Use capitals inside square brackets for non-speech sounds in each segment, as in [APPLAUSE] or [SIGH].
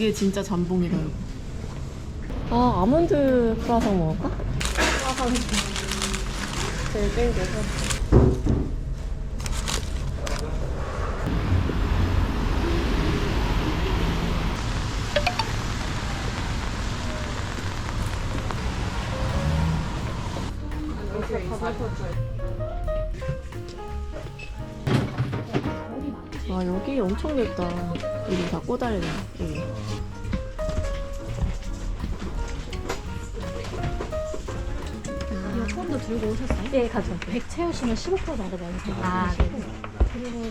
이게 진짜 잠봉이다. 아 아몬드 크라상 먹을까? 크라상 제일 땡겨서 아 여기 엄청 넓다 여기 다 꼬달려 여기 들고 오셨어요? 예 가져 백 채우시면 15% 정도 면세가 아, 되시고. 그리고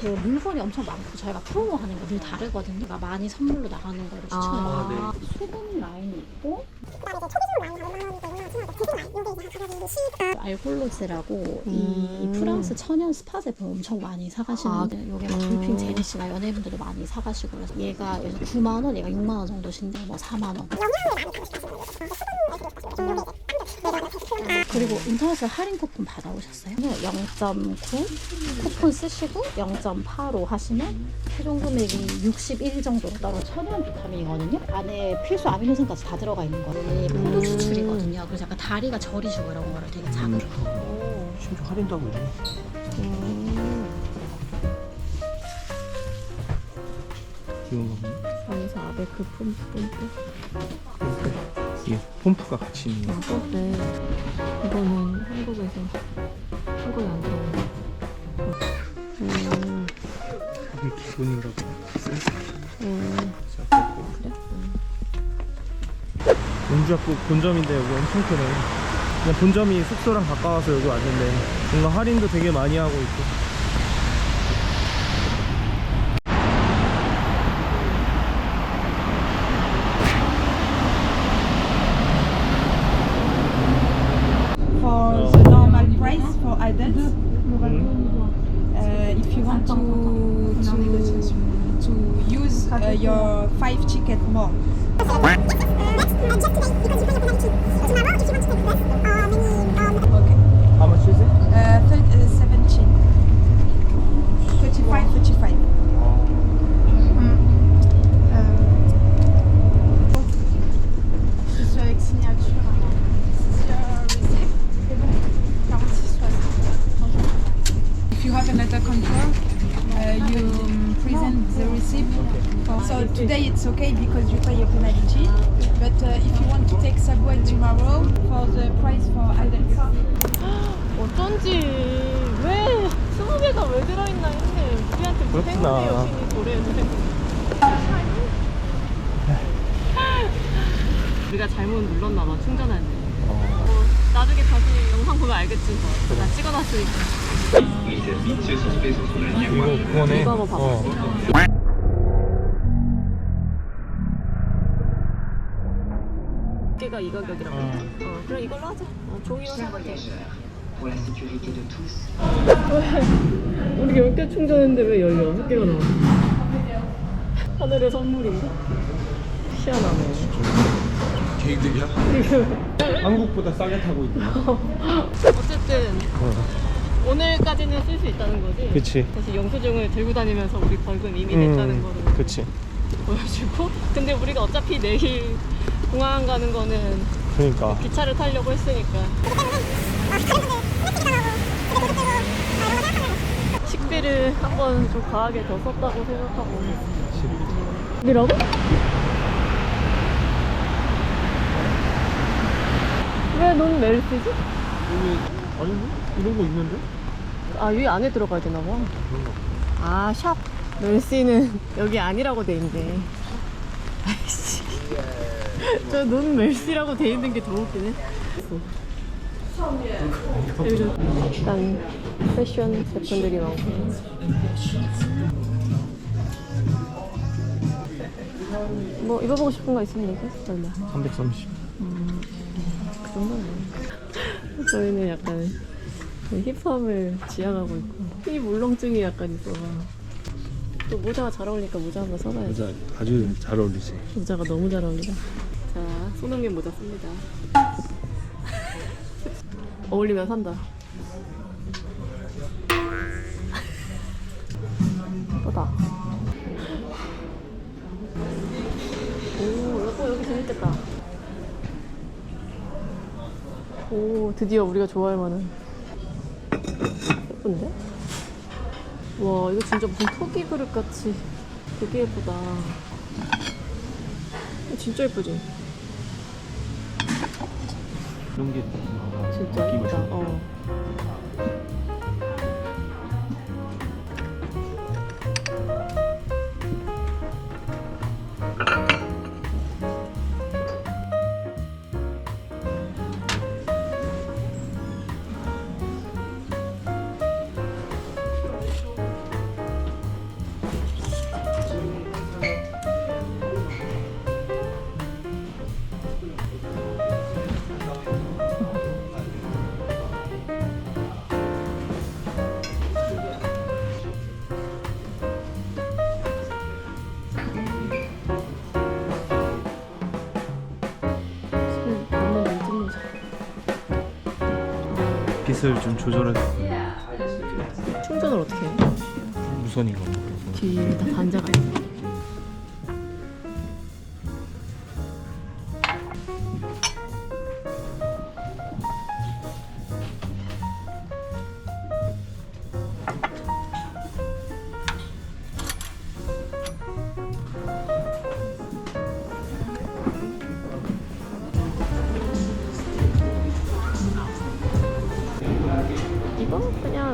그 물건이 엄청 많고 저희가 프로모하는 게 늘 다르거든요. 그러니까 많이 선물로 나가는 거를 추천해요. 소금 라인이 있고. 알콜로즈라고 이 프랑스 천연 스파 제품 엄청 많이 사가시는데 여기 막 캠핑 제니 씨나 연예인분들도 많이 사가시고 그래서 얘가 그래서 9만 원, 얘가 6만 원 정도신데 뭐 4만 원. 그리고 인터넷에 할인 쿠폰 받아오셨어요? 0.9 쿠폰 쓰시고 0.8로 하시면 최종 금액이 61 정도로 따로 천연 비타민이거든요. 안에 필수 아미노산까지 다 들어가 있는 거예요. 포도 추출이거든요. 그래서 약간 다리가 저리시고 이런 거를 되게 자극. 심지어 할인도 하고 있네. 귀여운 거 보네. 안에서 아베크 폼프 폼프 이 게 pom프가 같이 있는 거. 네 이거는 한국에서 한국에 안 들어오는 거 음, 이게 기본인가 봐. 음. 용주학국 본점인데 여기 엄청 크네. 그냥 본점이 숙소랑 가까워서 여기 왔는데 뭔가 할인도 되게 많이 하고 있고. Price for adults. Uh, if you want to to, to use uh, your five ticket more. Another control, uh, you um, present the receipt. So today it's okay because you pay your penalty. But uh, if you want to take subway tomorrow for the price for adults. 어쩐지 왜 스무 개가 왜 들어있나 했네 우리한테 무슨 그렇구나. 행운의 여신이 도래했네 우리가 잘못 눌렀나 봐 충전할 때 어, 나중에 다시 영상 보면 알겠지 나 찍어놨으니까 이거 그거네. 이거 한번 봐봐. 어. 두께가 이 가격이라고 어. 어, 그럼 이걸로 하자 어, 종이로 사볼게. [LAUGHS] 우리 10개 충전했는데 왜 16개가 나와 하늘의 선물인가? 희한하네 [LAUGHS] 한국보다 싸게 타고 있네. [LAUGHS] 어쨌든 오늘까지는 쓸 수 있다는 거지 그치. 그래서 영수증을 들고 다니면서 우리 벌금 이미 냈다는 거를 음, 그치. 보여주고 근데 우리가 어차피 내일 공항 가는 거는 그러니까. 기차를 타려고 했으니까 식비를 한번 좀 과하게 더 썼다고 생각하고 뭐라고? 왜넌 멜시지? 여기 아닌데? 이런 거 있는데? 아, 여기 안에 들어가야 되나 봐. 아, 샵. 멜시는 [LAUGHS] 여기 아니라고 돼 있네. 아이씨. 저눈 멜시라고 돼 있는 게 더 웃기네. 일단 패션 제품들이 많고. 뭐 입어보고 싶은 거 있으면 얘기해. 얼마? 330. 그 정도는. 저희는 약간 힙함을 지향하고 있고 이 물렁증이 약간 있어서 또 모자가 잘 어울리니까 모자 한번 써봐야지 모자 아주 잘 어울리지. 모자가 너무 잘 어울리다 자 손흥민 모자 씁니다 [LAUGHS] 어울리면 산다 예쁘다 오, 여보 여기 재밌겠다. 오, 드디어 우리가 좋아할 만한. 예쁜데? 와, 이거 진짜 무슨 토기 그릇 같이 되게 예쁘다. 이거 진짜 예쁘지? 이런 게 진짜 예쁘다. 어. 빛을 좀 조절해서 충전을 어떻게 해? 무선인가 봐. 뒤에다 단자가 있네.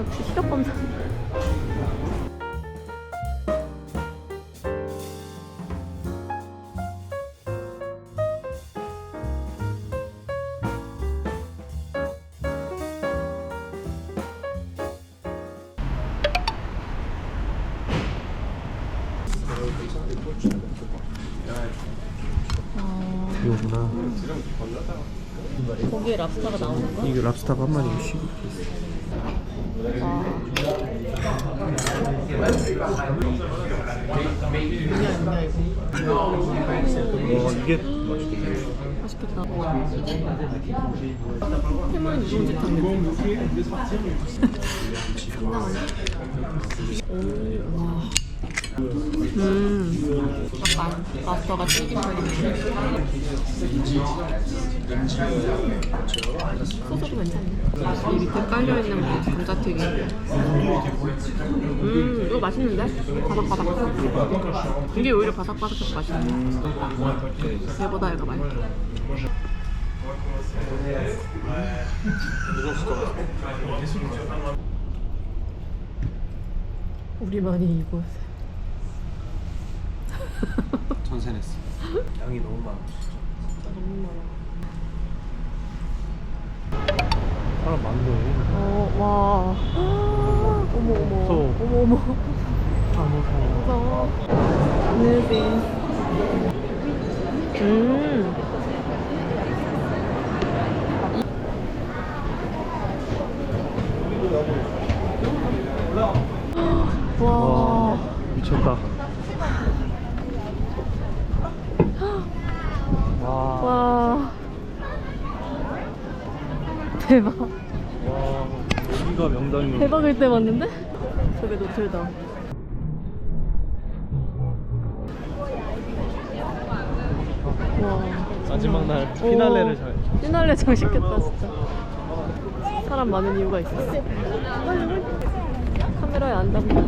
그냥 시력 검사. 이거구나. 거기에 랍스타가 나오는 거야? 이게 랍스타가 한 마리 10. 와 이게 맛있겠네. 맛있겠다. 와. 음, 약간 랍스터가 튀긴 편이네. 소스도 괜찮네. 이 밑에 깔려있는 감자튀김. 음, 이거 맛있는데? 바삭바삭. 이게 오히려 바삭바삭해서 맛있네. 얘보다 얘가 맛있어. 우리만이 이곳. [LAUGHS] 전세 냈어. 양이 너무 많아. 너무 많아. 사람 많네. 어, 와. [GASPS] 어머, 어머. 무서워. 어머, 어머. 아 무서워. 무서워. 안녕하세요. 음. 와. 와 미쳤다. 와. 와. 대박. 와 여기가 명당이네. 대박일 때 왔는데? 저게 노틀다. 와. 마지막 날 오. 피날레를 잘. 피날레 장식했다 진짜. 사람 많은 이유가 있어. 카메라에 안 담겨.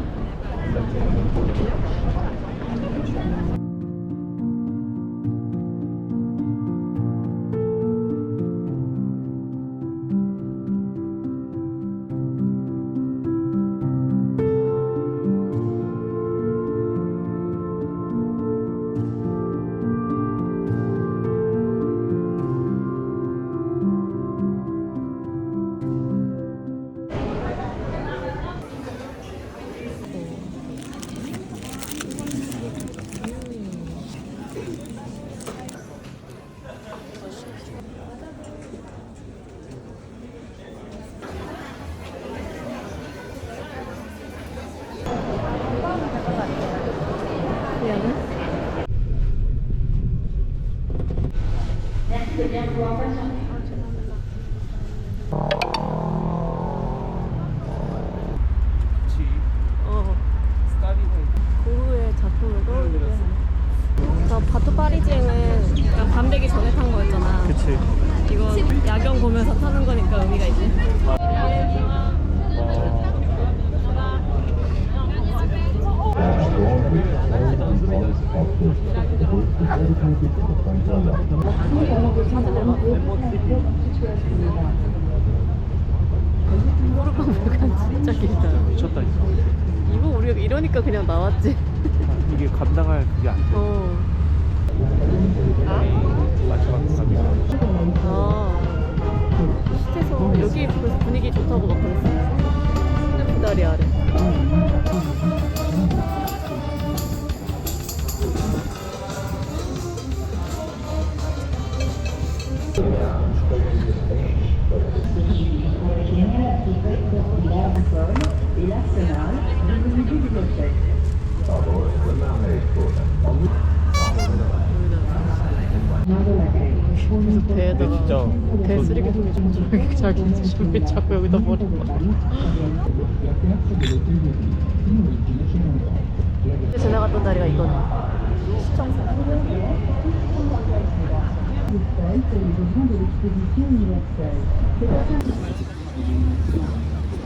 보면서 타는 거니까 의미가 있지. 진짜 길다. 미쳤다 이거. 이거 우리가 이러니까 그냥 나왔지. 이게 감당할 그게 안 돼. 어. 계속 배에다가 배 쓰레기통에 좀 저기 자기 집에 자꾸 여기다 버리고 지나갔던 다리가 이거네.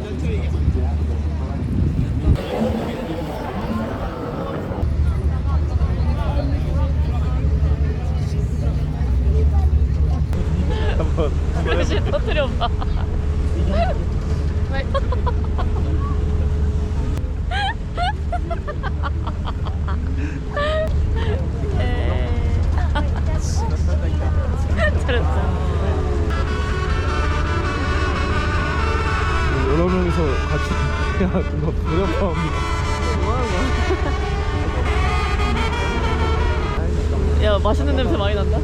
한 번 다시 터뜨려봐 잘했어 여러 명이서 같이 불협화음이야. 뭐하는 거야? 야 맛있는 냄새 많이 난다?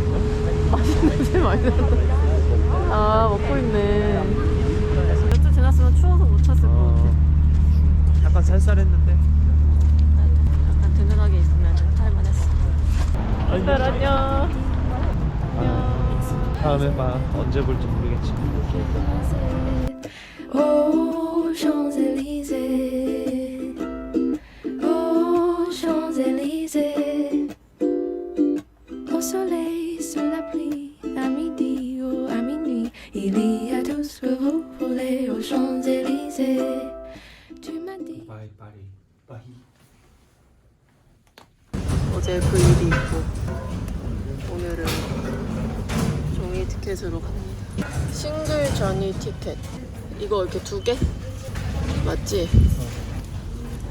맛있는 냄새 많이 난다 아 먹고 있네 며칠 지났으면 추워서 못 찼을 것 같아. 어, 약간 쌀쌀했는데. 약간 든든하게 있으면 할만했어. 별 안녕. 아, 다음에 봐. 언제 볼지 모르겠지. Aux Champs-Élysées, aux Champs-Élysées, au soleil, sous la pluie, il y a tout ce que vous voulez aux Champs-Élysées. Tu m'as dit. 바이 바리 바이. 어제 그 일이 있고 오늘은 종이 티켓으로 갑니다 싱글 저니 티켓 이거 이렇게 두 개? 맞지?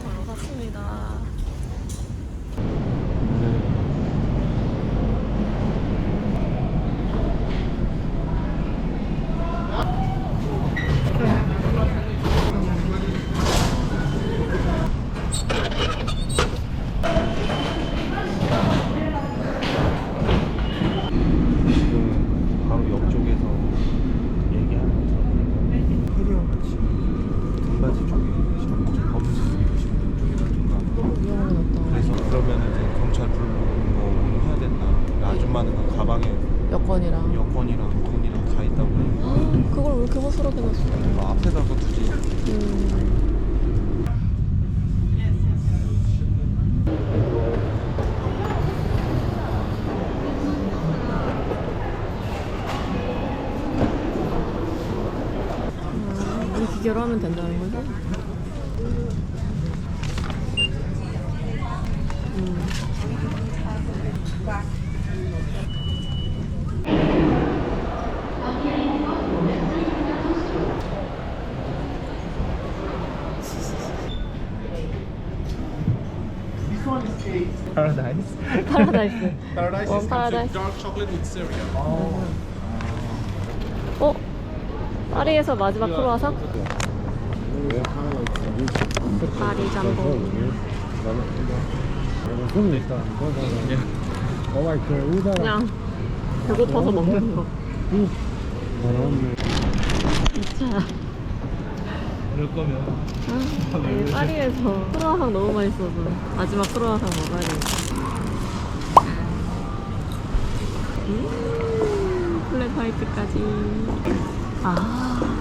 바로 샀습니다 지금 바로 옆쪽에서 얘기하면서 캐리어 같이 등받이 쪽에 좀 검은색 입으신 분 쪽이라든가 위험하다 그래서 그러면 이제 경찰 불고 뭐 해야 된다 그 아줌마는 그 가방에 여권이랑. 여권이랑 돈이랑 다 있다고 해 그걸 왜 이렇게 허술하게 놨어? 뭐 앞에다가 두지. 음. 음, 이 기계로 하면 된다는 거지? 음. 파라다이스 파라다이스. Paradise 원 is 파라다이스. dark chocolate with cereal. 어? 파리에서 마지막 크로와상? 파리 잠봉. 그냥 배고파서 먹는 거. 진짜. 그럴 거면 아, 아니, 파리에서 크로와상 너무 맛있어서 마지막 크로와상 먹어야 돼. 음, 플랫 화이트까지. 아.